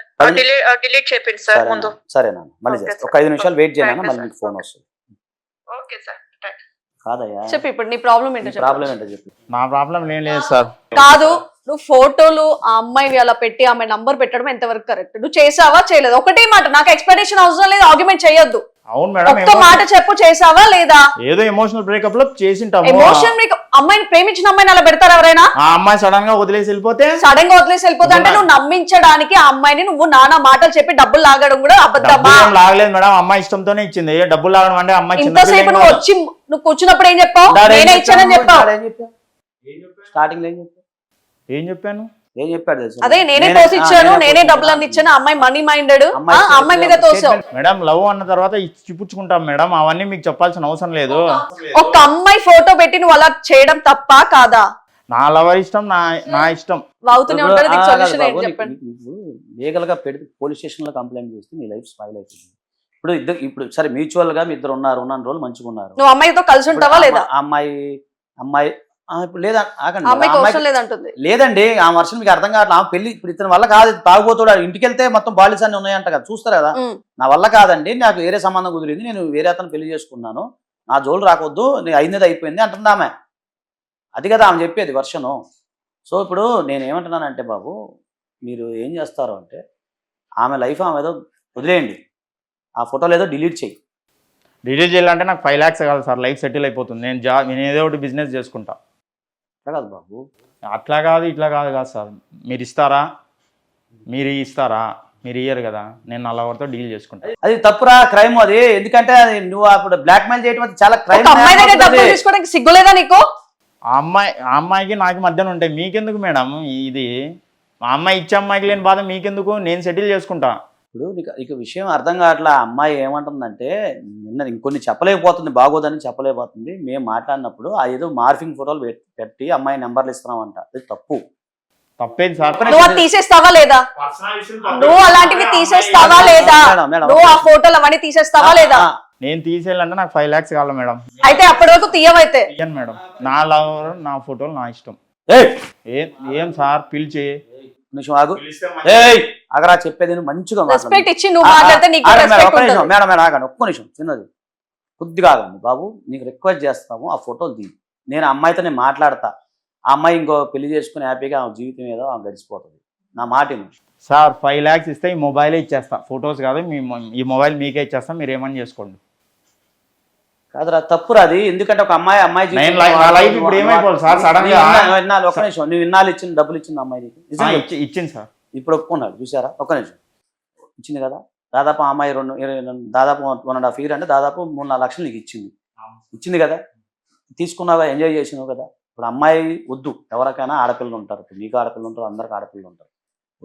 డిలీట్ చేయండి సార్ సరే ముందు. నాన్న, సరే నాన్న. మళ్ళీ చేస్తా. ఒక ఐదు నిమిషాలు వెయిట్ చేయను మళ్ళీ. మీకు ఫోన్. వస్తుంది. Okay sir. కాదయ్యా. చెప్పు ఇప్పుడు నీ ప్రాబ్లం ఏంటో చెప్పు. ప్రాబ్లం ఏంటో చెప్పి. నా ప్రాబ్లం ఏం లేదు సార్. కాదు నువ్వు ఫోటోలు ఆ అమ్మాయిని అలా పెట్టి ఆమె నంబర్ పెట్టడం ఎంతవరకు కరెక్ట్. నువ్వు చేసావా చేయలేదు? ఒకటే మాట నాకు ఎక్స్పెక్టేషన్ అవసరం లేదు ఆర్గ్యుమెంట్ చేయొద్దు. అవును మేడం ఒక్క మాట చెప్పు చేసావా లేదా? ఏదో ఎమోషనల్ బ్రేకప్లో చేసింటాము. ఎమోషన్ మీకు అమ్మాయిని ప్రేమించిన అమ్మాయిని అలా పెడతారు ఎవరైనా? ఆ అమ్మాయి సడన్గా వదిలేసి వెళ్ళిపోతే? సడన్గా వదిలేసి వెళ్ళిపోతా అంటే నువ్వు నమ్మించడానికి ఆ అమ్మాయిని నువ్వు నానా మాటలు చెప్పి డబ్బులు లాగడం కూడా అబద్ధమా? లాగలేదు మేడం అమ్మాయి ఇష్టంతోనే ఇచ్చింది. డబ్బులు లాగడం అంటే అమ్మాయి ఇంతసేపు నువ్వు వచ్చి నువ్వు కూర్చున్నప్పుడు ఏం చెప్పావు? నేనే ఇచ్చానని చెప్పావు? స్టార్టింగ్లో ఏం చెప్పావు? ఏం చెప్పాను? ఏం చెప్పాడు తెలుసా? అదే నేనే తోసి ఇచ్చాను నేనే డబ్బులు అన్ని ఇచ్చాను అమ్మాయి మనీ మైండెడ్ అమ్మాయి మీద తోసావు. మేడం లవ్ అన్న తర్వాత ఇచ్చిపుచ్చుకుంటాం మేడం అవన్నీ మీకు చెప్పాల్సిన అవసరం లేదు. ఒక అమ్మాయి ఫోటో పెట్టి నువ్వు అలా చేయడం తప్ప కాదా? నా లవర్ ఇష్టం నా నా ఇష్టం. లీగల్గా పెడితే పోలీస్ స్టేషన్లో కంప్లైంట్ చేస్తే నీ లైఫ్ స్పాయిల్ అవుతుంది ఇప్పుడు ఇద్దరు ఇప్పుడు సరే మ్యూచువల్గా మీ ఇద్దరు ఉన్నారు ఉన్న రోజులు మంచిగా ఉన్నారు నువ్వు అమ్మాయితో కలిసి ఉంటావా లేదా? అమ్మాయి అమ్మాయి లేదా ఆగండి. లేదండి ఆ వర్షం మీకు అర్థం కావట్లేదు ఆమె పెళ్ళి ఇప్పుడు ఇతని వల్ల కాదు తాగుబోతాడు ఇంటికి వెళ్తే మొత్తం బాలిస్ అన్ని ఉన్నాయంట కదా చూస్తారు కదా. నా వల్ల కాదండి నాకు వేరే సంబంధం కుదిరింది నేను వేరే అతను పెళ్ళి చేసుకున్నాను. నా జోలు రాకొద్దు నేను అయినది అయిపోయింది అంటుంది ఆమె. అది కదా ఆమె చెప్పేది వర్షను. సో ఇప్పుడు నేను ఏమంటున్నానంటే బాబు మీరు ఏం చేస్తారు అంటే ఆమె లైఫ్ ఆమె ఏదో వదిలేయండి. ఆ ఫోటోలు ఏదో డిలీట్ చేయి. డిలీట్ చేయాలంటే నాకు ఫైవ్ ల్యాక్స్ కావాలి సార్ లైఫ్ సెటిల్ అయిపోతుంది. నేను జాబ్ నేను ఏదో ఒకటి బిజినెస్ చేసుకుంటా. అట్లా కాదు బాబు. అట్లా కాదు ఇట్లా కాదు కాదు సార్. మీరు ఇస్తారా? మీరు ఇస్తారా? మీరు ఇయ్యరు కదా. నేను నా లవర్తో డీల్ చేసుకుంటా. అది తప్పురా క్రైమ్ అది. ఎందుకంటే అది నువ్వు అప్పుడు బ్లాక్ మెయిల్ చేయడం అది చాలా క్రైమ్ అమ్మాయి దగ్గర డబ్బులు తీసుకోవడానికి సిగ్గులేదా నీకు? ఆ అమ్మాయి ఆ అమ్మాయికి నాకు మధ్యన ఉంటాయి మీకెందుకు మేడం? ఇది మా అమ్మాయి ఇచ్చే అమ్మాయికి లేని బాధ మీకెందుకు? నేను సెటిల్ చేసుకుంటా. ఇప్పుడు నీకు ఇక విషయం అర్థం కావట్లే? అమ్మాయి ఏమంటుందంటే నిన్న ఇంకొన్ని చెప్పలేకపోతుంది బాగోదని చెప్పలేకపోతుంది. మేము మాట్లాడినప్పుడు ఆ ఏదో మార్ఫింగ్ ఫోటోలు పెట్- పెట్టి అమ్మాయి నెంబర్లు ఇస్తున్నామంట అది తప్పు. తప్పేది సార్? నువ్వు అది తీసేస్తావా లేదా? నువ్వు అలాంటివి తీసేస్తావా లేదా? నువ్వు ఆ ఫోటోలు అవన్నీ తీసేస్తావా లేదా? ఆ, నేను తీసేయాలంటే నాకు ఫైవ్ ల్యాక్స్ కావాలి మేడం. అయితే అప్పటి వరకు తీయవైతే. ఇయ్యను మేడం. నా లవర్ నా ఫోటోలు నా ఇష్టం. ఏయ్, ఏం ఏం సార్? పిలిచి నిమిషం ఆగు. ఏయ్ అగరా చెప్పేది మంచిగా మాట్లాడు. రెస్పెక్ట్ ఇచ్చి నువ్వు మాట్లాడితే నీకు మేడం, రెస్పెక్ట్ ఉంటుంది. మేడం మేడం ఆగండి ఒక్క నిమిషం చిన్నది. కొద్దిగా ఆగండి బాబు నీకు రిక్వెస్ట్ చేస్తాము ఆ ఫోటోలు తీ నేను అమ్మాయితో నేను మాట్లాడతా. ఆ అమ్మాయి ఇంకో పెళ్ళి చేసుకుని హ్యాపీగా ఆమె జీవితం ఏదో ఆమె గడిచిపోతుంది. నా మాట విను. సార్ ఫైవ్ ల్యాక్స్ ఇస్తే ఈ మొబైలే ఇచ్చేస్తా. ఫొటోస్ కాదు మీ మొ- ఈ మొబైల్ మీకే ఇచ్చేస్తా మీరు ఏమని చేసుకోండి? కాదురా తప్పురా అది. ఎందుకంటే ఒక అమ్మాయి అమ్మాయి లైఫ్ ఇప్పుడు ఏమైపోవాలి? సార్? సడన్ గా- ఒక్క నిమిషం నువ్వు ఇన్నాళ్ళు ఇచ్చిన డబ్బులు ఇచ్చింది అమ్మాయి ఇచ్చింది సార్. ఇప్పుడు ఒప్పుకున్నాడు చూసారా ఒక్క నిమిషం. ఇచ్చింది కదా? దాదాపు అమ్మాయి రెండు దాదాపు వన్ అండ్ హాఫ్ ఇయర్ అంటే దాదాపు మూడు నాలుగు లక్షలు నీకు ఇచ్చింది. ఇచ్చింది కదా? తీసుకున్నావా? ఎంజాయ్ చేసినావు కదా? ఇప్పుడు అమ్మాయి వద్దు. ఎవరికైనా ఆడపిల్లలు ఉంటారు. ఇప్పుడు నీకు ఆడపిల్లలు ఉంటారు అందరికి ఆడపిల్లలు ఉంటారు.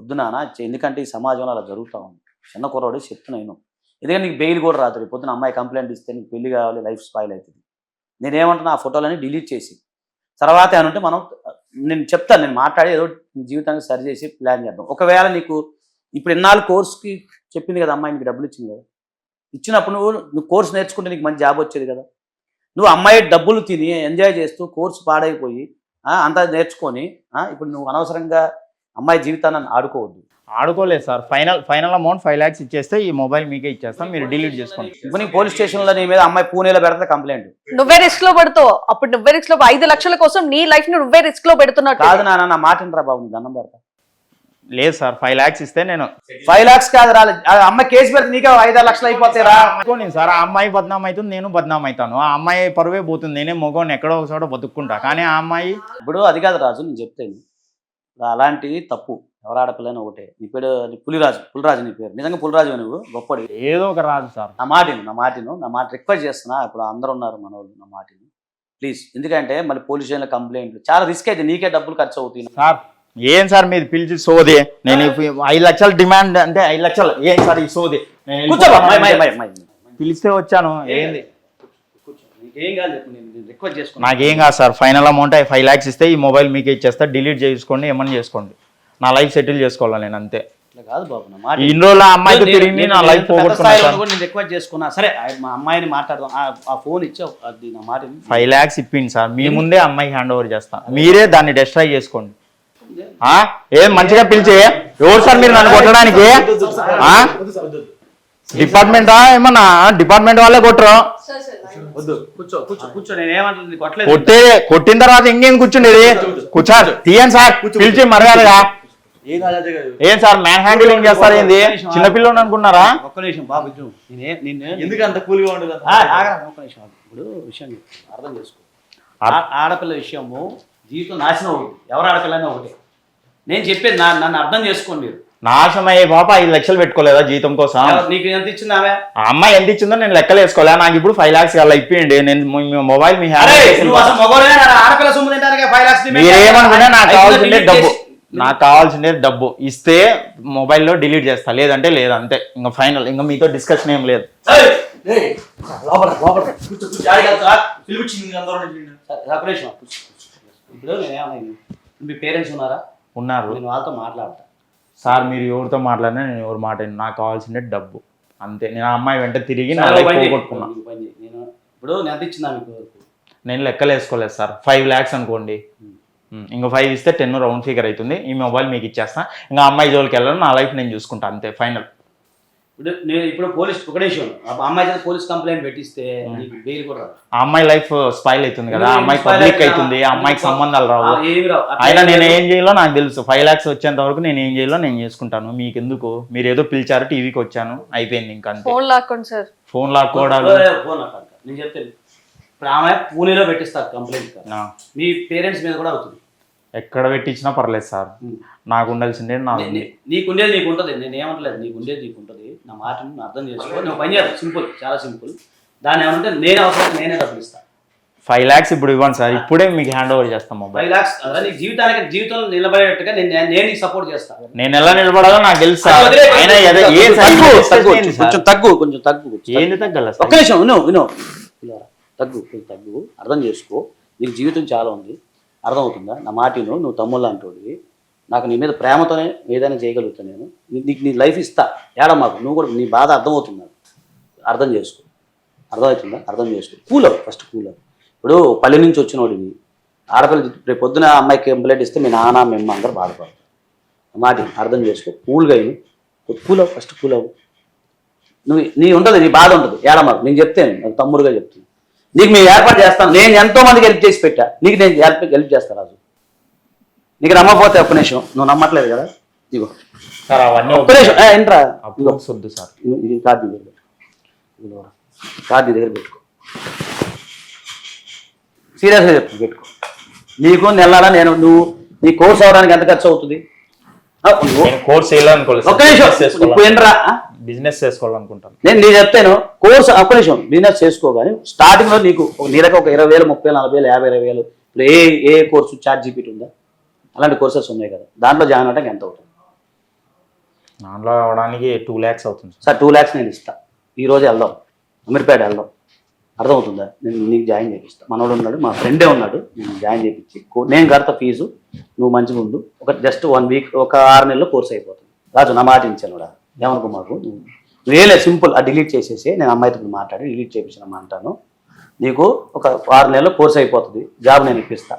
వద్దు నాన్న ఎందుకంటే ఈ సమాజంలో అలా జరుగుతూ ఉంది. చిన్న కుర్రోడు చెప్తున్నా నేను. ఎందుకంటే నీకు బెయిల్ కూడా రాదు రేపు పొద్దున అమ్మాయి కంప్లైంట్ ఇస్తే నీకు పెళ్ళి కావాలి లైఫ్ స్పాయిల్ అవుతుంది. నేనేమంటున్నా ఆ ఫోటోలని డిలీట్ చేసి. తర్వాత ఏమంటే మనం నేను చెప్తాను నేను మాట్లాడి ఏదో నీ జీవితానికి సరి చేసి ప్లాన్ చేద్దాం. ఒకవేళ నీకు ఇప్పుడు ఇన్నాళ్ళు కోర్స్కి చెప్పింది కదా అమ్మాయి నీకు డబ్బులు ఇచ్చింది కదా. ఇచ్చినప్పుడు నువ్వు నువ్వు కోర్స్ నేర్చుకుంటే నీకు మంచి జాబ్ వచ్చేది కదా. నువ్వు అమ్మాయి డబ్బులు తిని ఎంజాయ్ చేస్తూ కోర్సు పాడైపోయి అంతా నేర్చుకొని ఇప్పుడు నువ్వు అనవసరంగా అమ్మాయి జీవితాన్ని ఆడుకోవద్దు. ఆడుకోలేదు sir. Final final amount five lakhs ఇచ్చేస్తే ఈ మొబైల్ మీకే ఇచ్చేస్తాం. మీరు డిలీట్ చేసుకోండి. ఇప్పుడు నీకు పోలీస్ స్టేషన్లో నీ మీద అమ్మాయి పూణేలో పెడితే కంప్లైంట్ నువ్వే రిస్క్లో పడుతావు. అప్పుడు నువ్వే రిస్క్లో ఐదు లక్షల కోసం నీ లైఫ్ని నువ్వే రిస్క్లో పెడుతున్నట్టు. కాదు నాన్న నా మాట వినరా బాబు నీ దండం పెడతా. లేదు సార్ ఫైవ్ ల్యాక్స్ ఇస్తే నేను ఫైవ్ లాక్స్ కాదు రా ఆ అమ్మాయి కేసు పెడితే నీకే ఐదారు లక్షలు అయిపోతాయిరా అనుకోండి సార్ ఆ అమ్మాయి బద్నాం అవుతుంది నేను బద్నాం అవుతాను. ఆ అమ్మాయి పరువే పోతుంది నేనే మొగోని ఎక్కడో ఒక చోట బతుక్కుంటా. కానీ ఆ అమ్మాయి ఇప్పుడు అది కాదు రాజు నేను చెప్తాను అలాంటిది తప్పు. ఎవరు ఆడపిల్లని ఒకటే. నీ పేరు పులిరాజు. పులిరాజు నీ పేరు. నిజంగా పులిరాజు నువ్వు? గొప్పడి. ఏదో ఒక రాదు సార్. నా మాటిను నా మాటిను నా మాట రిక్వెస్ట్ చేస్తున్నా. ఇప్పుడు అందరూ ఉన్నారు మన వాళ్ళు నా మాటిను. ప్లీజ్. ఎందుకంటే మళ్ళీ పోలీస్ స్టేషన్లో కంప్లైంట్ చాలా రిస్క్ అయితే నీకే డబ్బులు ఖర్చు అవుతుంది సార్ ఏం సార్ మీరు పిలిచి సోది? నేను ఐదు లక్షలు డిమాండ్ అంటే ఐదు లక్షలు. ఏం సార్ ఈ సోది? పిలిస్తే వచ్చాను. ఏంది? నాకేం కాదు sir. Final amount five lakhs ఇస్తే ఈ మొబైల్ మీకే ఇచ్చేస్తా. డిలీట్ చేసుకోండి ఏమని చేసుకోండి. నా లైఫ్ సెటిల్ చేసుకోవాలి నేను అంతే. ఇట్లా కాదు బాబు నా మాట ఇన్ని రోజులు ఆ అమ్మాయితో తిరిగి నా లైఫ్ సార్ కూడా నేను రిక్వెస్ట్ చేసుకున్నా. సరే ఆ- మా అమ్మాయిని మాట్లాడదాం. ఆ- ఫోన్ ఇచ్చావు అది నా మాట విను. ఫైవ్ ల్యాక్స్ ఇప్పింది సార్. మీ ముందే అమ్మాయికి హ్యాండ్ ఓవర్ చేస్తా మీరే దాన్ని డిస్ట్రాయ్ చేసుకోండి. ఆ? ఏం మంచిగా పిలిచి? ఎవరు సార్ మీరు నన్ను కొట్టడానికి? ఆ? డిపార్ట్మెంటా ఏమన్నా డిపార్ట్మెంట్ వాళ్ళే కొట్టరు? కొట్టే కొట్టిన తర్వాత ఇంకేం కూర్చుండేది? కూర్చోరు తీయండి సార్. పిలిచి మరగాలిగా ఏం సార్ మ్యాన్ హ్యాండిలింగ్ చేస్తారు ఏంది? చిన్నపిల్లని అనుకున్నారా? ఒక్క నిమిషం బాబు ఎందుకు అంత కూల్గా ఉండదు? ఒక్క నిమిషం. ఇప్పుడు విషయం. అర్థం చేసుకో. ఆ- ఆడపిల్ల విషయము జీవితం నాశనం ఒకటి ఎవరు ఆడపిల్లనే ఒకటి. నేను చెప్పేది నా నన్ను అర్థం చేసుకోండి మీరు. నాశనం అయ్యే పాప ఐదు లక్షలు పెట్టుకోలేదా జీతం కోసం? నీకు ఎంత ఇచ్చింది ఆమె? ఆ అమ్మాయి ఎంత ఇచ్చిందో నేను లెక్కలు వేసుకోలే. నాకు ఇప్పుడు ఫైవ్ లాక్స్ అలా ఇప్పియండి నేను మొబైల్ మీ హ్యాండ్ అరే నువ్వు అసలు మగవాడే నా ఆడపిల్ల సొమ్ము తింటానికి ఫైవ్ లాక్స్ మీరేమనుకున్నా నాకు కావాల్సిందే డబ్బు. నాకు కావాల్సిందే డబ్బు. ఇస్తే మొబైల్లో డిలీట్ చేస్తా. లేదంటే లేదు అంతే. ఇంకా ఫైనల్. ఇంకా మీతో డిస్కషన్ ఏం లేదు. మీ పేరెంట్స్ ఉన్నారా? ఉన్నారు. నేను వాళ్ళతో మాట్లాడతా. సార్ మీరు ఎవరితో మాట్లాడినా నేను ఎవరు మాట వినను. నాకు కావాల్సిందే డబ్బు. అంతే. నేను ఆ అమ్మాయి వెంట తిరిగి నా లైఫ్. పోగొట్టుకున్నా. ఇప్పుడు నేను ఎంత ఇచ్చిందా మీకు నేను లెక్కలు వేసుకోలేదు సార్. ఫైవ్ ల్యాక్స్ అనుకోండి. ఇంకా ఫైవ్ ఇస్తే టెన్ రౌండ్ ఫిగర్ అవుతుంది ఈ మొబైల్ మీకు ఇచ్చేస్తా. ఇంకా అమ్మాయి జోలికి వెళ్ళాలి నా లైఫ్ నేను చూసుకుంటా అంతే ఫైనల్ ఇప్పుడు నేను ఇప్పుడు పోలీస్ ఒక నిమిషం. ఆ అమ్మాయి చేత పోలీస్ కంప్లైంట్ పెట్టిస్తే బెయిల్ కూడా. ఆ అమ్మాయి లైఫ్ స్పైల్ అవుతుంది కదా అమ్మాయి పబ్లిక్ అవుతుందా? అమ్మాయికి సంబంధాలు రావు. అయినా నేను. ఏం చేయాలో నాకు తెలుసు. ఫైవ్ ల్యాక్స్ వచ్చేంత వరకు నేను ఏం చేయాలో నేను చేసుకుంటాను. మీకు ఎందుకు మీరు ఏదో పిలిచారు టీవీకి వచ్చాను అయిపోయింది ఇంకా అంతే. ఫోన్ లాక్కోండి సార్ ఫోన్ లాక్కోవడాలు ఫోన్ నాకు కాదు. నేను చెప్తాను. ఇప్పుడు ఆమె పూణేలో పెట్టిస్తారు కంప్లైంట్ మీ పేరెంట్స్ మీద కూడా అవుతుంది. ఎక్కడ పెట్టించినా పర్లేదు సార్. నాకు ఉండాల్సిందే నా నీ- నీ- నీకుండేది నీకు ఉంటుంది. నేను ఏమంటలేదు నీకు ఉండేది నీకు ఉంటుంది. నా మాటను నువ్వు అర్థం చేసుకో. నువ్వు పని చేయాలి. సింపుల్ చాలా సింపుల్. దాన్ని ఏమంటే నేను అవసరం నేనే డబ్బులు ఇస్తాను ఫైవ్ ల్యాక్స్ ఇప్పుడు ఇవ్వండి సార్. ఇప్పుడే మీకు హ్యాండ్ ఓవర్ చేస్తాం మొబైల్. ఫైవ్ అదే నీ జీవితానికి జీవితంలో నిలబడేట్టుగా నేను నేను నీకు సపోర్ట్ చేస్తాను నేను ఎలా నిలబడాలో నాకు తెలుసు? కొంచెం తగ్గు కొంచెం తగ్గు ఏంది తగ్గల ఒక్క నిమిషం విను విను. పిల్లరా, తగ్గు నీకు తగ్గు. అర్థం చేసుకో. నీకు జీవితం చాలా ఉంది. అర్థమవుతుందా? నా మాట నువ్వు నువ్వు తమ్ముళ్ళు అంటోడివి. నాకు నీ మీద ప్రేమతోనే ఏదైనా చేయగలుగుతాను నేను. నీకు నీ లైఫ్ ఇస్తా. ఏడా మాకు? నువ్వు కూడా నీ బాధ అర్థమవుతుంది? అర్థం చేసుకో. అర్థమవుతుందా? అర్థం చేసుకో. కూల్ ఫస్ట్ కూలర్ ఇప్పుడు పల్లె నుంచి వచ్చిన వాడివి ఆడపిల్ల రేపు పొద్దున అమ్మాయికి కంప్లైంట్ ఇస్తే మీ నాన్న మేము అందరూ బాధపడతారు. మాటి మాట అర్థం చేసుకో. కూల్గా అయిన కూలవు ఫస్ట్ కూలవు అవ్వు. నువ్వు నీ ఉంటుంది నీ బాధ ఉంటుంది ఏడమాకు నేను చెప్తాను. నాకు తమ్ముడుగా చెప్తాను. నీకు మేము ఏర్పాటు చేస్తాను నేను ఎంతో మందికి హెల్ప్ చేసి పెట్టా. నీకు నేను హెల్ప్ హెల్ప్ చేస్తాను రాజు. నీకు నమ్మకపోతే ఒక్క నిమిషం. నువ్వు నమ్మట్లేదు కదా? ఇగో సార్ అవన్నీ ఒక్క నిమిషం. ఏ, ఏంట్రా ఇగో అప్లోడ్స్ వద్దు సార్. ఇది కార్డు దగ్గర పెట్టుకో. కార్డు దగ్గర పెట్టుకో సీరియస్గా చెప్తాను పెట్టుకో. నీకు నెలల నేను నువ్వు నీ కోర్స్ అవడానికి ఎంత ఖర్చు అవుతుంది? నేను కోర్స్ వేయాలనుకోలేదు ఒక్క నిమిషం. ఇప్పుడు ఏంట్రా? ఆ? బిజినెస్ చేసుకోవాలనుకుంటాను నేను నేను చెప్తాను కోర్స్ ఒక్క నిమిషం బిజినెస్ చేసుకో కానీ స్టార్టింగ్లో నీకు ఒక నెలకు ఒక ఇరవై వేలు ముప్పై నలభై వేలు యాభై ఇరవై వేలు ఇప్పుడు ఏ ఏ కోర్సు చార్ట్ జీపీటీ ఉందా? అలాంటి కోర్సెస్ ఉన్నాయి కదా. దాంట్లో జాయిన్ అవడానికి ఎంత అవుతుంది? దాంట్లో అవడానికి టూ ల్యాక్స్ అవుతుంది సార్. టూ ల్యాక్స్ నేను ఇస్తా. ఈ రోజు వెళ్దాం. అమీర్పేట వెళ్దాం. అర్థమవుతుందా? నేను నీకు జాయిన్ చేపిస్తా. మనోడు ఉన్నాడు మా ఫ్రెండే ఉన్నాడు నేను జాయిన్ చేపించి నేను కడతా ఫీజు నువ్వు మంచిగా ఉండు ఒక జస్ట్ వన్ వీక్ ఒక ఆరు నెలల్లో కోర్స్ అయిపోతుంది. రాజు నా మాట ఇచ్చాను కూడా ఏమనుకో మాకు నువ్వు నువ్వేలే సింపుల్ ఆ డిలీట్ చేసేసి నేను అమ్మాయితో మాట్లాడి డిలీట్ చేపించిన అంటాను. నీకు ఒక ఆరు నెలల్లో కోర్స్ అయిపోతుంది జాబ్ నేను ఇప్పిస్తా.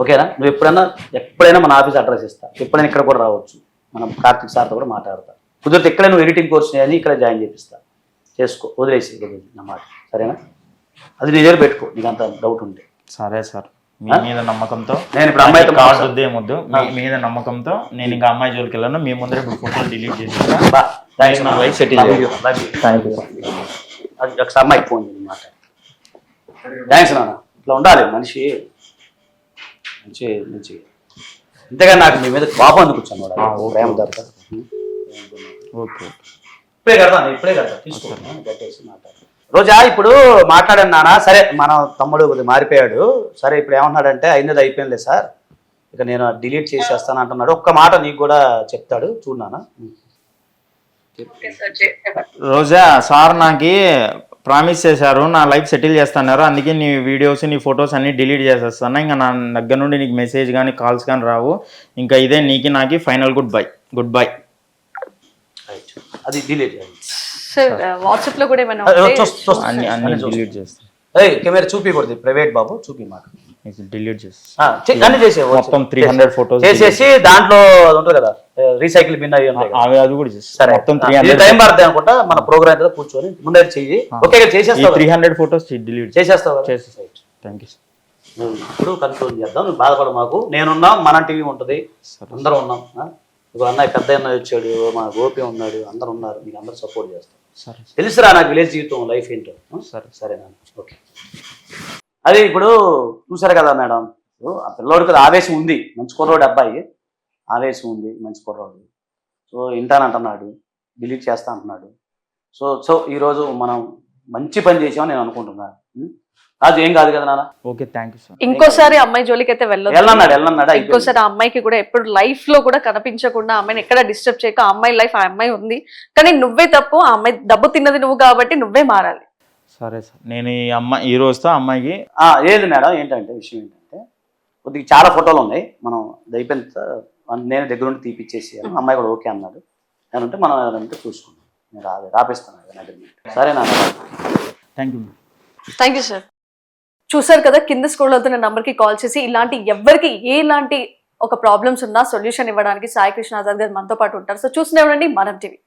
ఓకేనా? నువ్వు ఎప్పుడైనా ఎప్పుడైనా మన ఆఫీస్ అడ్రస్ ఇస్తా. ఎప్పుడైనా ఇక్కడ కూడా రావచ్చు. మనం కార్తిక్ సార్తో కూడా మాట్లాడతా. కుదిరితే ఇక్కడే నువ్వు ఎడిటింగ్ కోర్స్ చేయని ఇక్కడ జాయిన్ చేపిస్తా. చేసుకో వదిలేసి నా మాట. సరేనా? అది నీ దగ్గర పెట్టుకో నీకు అంత డౌట్ ఉంటే. సరే సార్. మీ? మీద నమ్మకంతో నేను ఇప్పుడు అమ్మాయితో కార్డు మాట్లాడ- వద్దు ఏమొద్దు మీ మీద నమ్మకంతో నేను ఇంకా అమ్మాయి జోలికి వెళ్ళాను. మీ ముందర ఇప్పుడు ఫోటోలు డిలీట్ చేసి బా, థాంక్స్ నా సెటిల్. అది ఒకసారి అమ్మాయికి ఫోన్ చేయండి మాట. థ్యాంక్స్ నాన్న. ఇట్లా ఉండాలి. మనిషి మంచి మంచి. ఇంతగా నాకు మీ మీద కోపం అందుకొచ్చాను ఓకే. ప్రేమ దొరక ఓకే ఇప్పుడే కడతాను ఇప్పుడే కడతా తీసుకో. కట్టేసి మాట్లాడు. రోజా ఇప్పుడు మాట్లాడాను నాన్న. సరే మన తమ్ముడు కొద్దిగా మారిపోయాడు. సరే ఇప్పుడు ఏమన్నాడంటే అయినది అయిపోయిందిలే సార్. ఇక నేను డిలీట్ చేసేస్తాను అంటున్నాడు. ఒక్క మాట నీకు కూడా చెప్తాడు. చూడు నాన్న. రోజా సార్ నాకు ప్రామిస్ చేశారు. నా లైఫ్ సెటిల్ చేస్తున్నారు. అందుకే నీ వీడియోస్ నీ ఫొటోస్ అన్ని డిలీట్ చేసేస్తాను ఇంకా నా దగ్గర నుండి నీకు మెసేజ్ కానీ కాల్స్ కానీ రావు. ఇంకా ఇదే నీకి నాకి final good bye. Good bye. Right అది డిలీట్ సార్ వాట్సాప్లో కూడా ఏమైనా. అన్ని అన్ని. డిలీట్ చేస్తాను ఏయ్ కెమెరా చూపించకూడదు ప్రైవేట్ బాబు చూపి మాకు. డిలీట్ చేస్తాను ఆ, చే- అన్ని చేసే మొత్తం 300 photos చేసేసి దాంట్లో ఉంటుంది కదా రీసైకిల్ బిన్ అవి అది కూడా మొత్తం త్రీ హండ్రెడ్ టైం పడుతుంది అనుకుంటా మన ప్రోగ్రామ్ కదా కూర్చొని ముందే చెయ్యి. ఓకే చేసేస్తావు త్రీ? హండ్రెడ్ ఫొటోస్ డిలీట్ చేసేస్తావు కదా? చేసేస్తాను థ్యాంక్ యూ నువ్వు ఇప్పుడు కంట్రోల్ చేద్దాం. నువ్వు బాధపడ మాకు. నేనున్నాం మన టీవీ ఉంటుంది. అందరం ఉన్నాం? ఇప్పుడు అన్నయ్య పెద్ద అన్నయ్య వచ్చాడు మా గోపి ఉన్నాడు అందరు ఉన్నారు. మీకు అందరు సపోర్ట్ చేస్తాం. తెలుసురా నాకు విలేజ్ జీవితం లైఫ్ ఏంటో? సరే. సరేనా ఓకే. అది ఇప్పుడు చూసారు కదా మేడం ఆ పిల్లోడికి అది ఆవేశం ఉంది. మంచి కుర్రోడు అబ్బాయి. ఆవేశం ఉంది మంచి కుర్రోడు. సో ఇంటానంటున్నాడు డిలీట్ చేస్తా అంటున్నాడు. సో సో ఈరోజు మనం మంచి పని చేసామని నేను అనుకుంటున్నాను? రాజు ఏం కాదు కదా నాన్న? ఓకే థ్యాంక్ యూ సార్ ఇంకోసారి అమ్మాయి జోలికి అయితే వెళ్ళదు వెళ్ళన్నాడు. ఇంకోసారి ఆ అమ్మాయికి కూడా ఎప్పుడు లైఫ్లో కూడా కనిపించకుండా అమ్మాయిని ఎక్కడ డిస్టర్బ్ చేయక. ఆ అమ్మాయి లైఫ్ ఆ అమ్మాయి ఉంది. కానీ నువ్వే తప్పు ఆ అమ్మాయి డబ్బు తిన్నది నువ్వు కాబట్టి నువ్వే మారాలి. సరే సార్ నేను ఈ అమ్మాయి ఈ రోజుతో అమ్మాయికి ఆ, ఏది మేడం? ఏంటంటే విషయం ఏంటంటే కొద్దిగా చాలా ఫోటోలు ఉన్నాయి. మనం తర్వాత నేను దగ్గర నుండి తీపిచ్చేసి అమ్మాయి కూడా ఓకే అన్నాడు. ఏమంటే మనం ఏదంటే చూసుకున్నాం నేను రాపిస్తాను. సరే నాన్న. Thank you thank you sir చూసారు కదా కింద స్క్రోల్ అవుతున్న నంబర్కి కాల్ చేసి ఇలాంటి ఎవరికి ఎలాంటి ఒక ప్రాబ్లమ్స్ ఉన్నా సొల్యూషన్ ఇవ్వడానికి సాయి కృష్ణ ఆజాద్ గారు మనతో పాటు ఉంటారు. సో చూస్తూనే ఉండండి మనం టీవీ.